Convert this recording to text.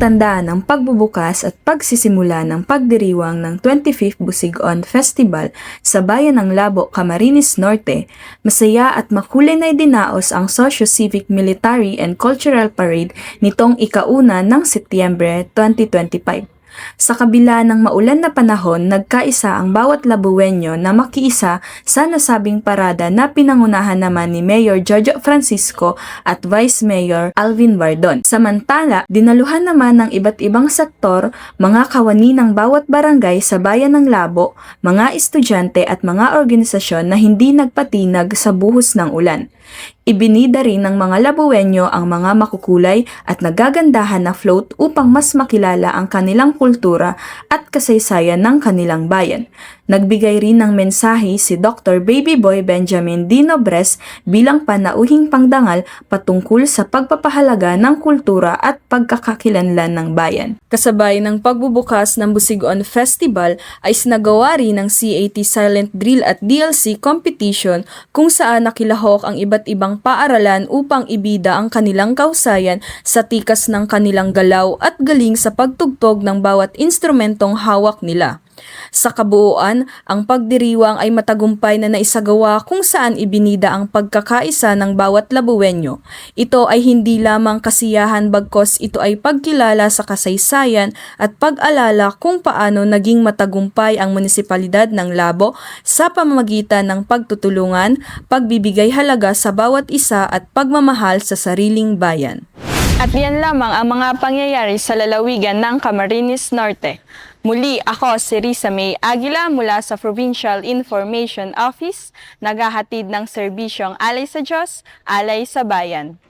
pagtandaan ang pagbubukas at pagsisimula ng pagdiriwang ng 25th Busigon Festival sa bayan ng Labo, Camarines Norte, masaya at makulay na dinaos ang Socio-Civic Military and Cultural Parade nitong ikauna ng Setyembre 2025. Sa kabila ng maulan na panahon, nagkaisa ang bawat Labuwenyo na makiisa sa nasabing parada na pinangunahan naman ni Mayor Jojo Francisco at Vice Mayor Alvin Bardon. Samantala, dinaluhan naman ng iba't ibang sektor, mga kawani ng bawat barangay sa bayan ng Labo, mga estudyante at mga organisasyon na hindi nagpatinag sa buhos ng ulan. Ibinida rin ng mga Labuwenyo ang mga makukulay at nagagandahan na float upang mas makilala ang kanilang kultura at kasaysayan ng kanilang bayan. Nagbigay rin ng mensahe si Dr. Baby Boy Benjamin Dino Bres bilang panauhing pangdangal patungkol sa pagpapahalaga ng kultura at pagkakakilanlan ng bayan. Kasabay ng pagbubukas ng Busigon Festival ay sinagawa rin ng CAT Silent Drill at DLC competition kung saan nakilahok ang iba't ibang paaralan upang ibida ang kanilang kausayan sa tikas ng kanilang galaw at galing sa pagtugtog ng bawat instrumentong hawak nila. Sa kabuuan, ang pagdiriwang ay matagumpay na naisagawa kung saan ibinida ang pagkakaisa ng bawat Labuwenyo. Ito ay hindi lamang kasiyahan bagkos ito ay pagkilala sa kasaysayan at pag-alala kung paano naging matagumpay ang munisipalidad ng Labo sa pamamagitan ng pagtutulungan, pagbibigay halaga sa bawat isa at pagmamahal sa sariling bayan. At yan lamang ang mga pangyayari sa lalawigan ng Camarines Norte. Muli ako si Risa May Aguila mula sa Provincial Information Office, naghahatid ng serbisyong alay sa Diyos, alay sa bayan.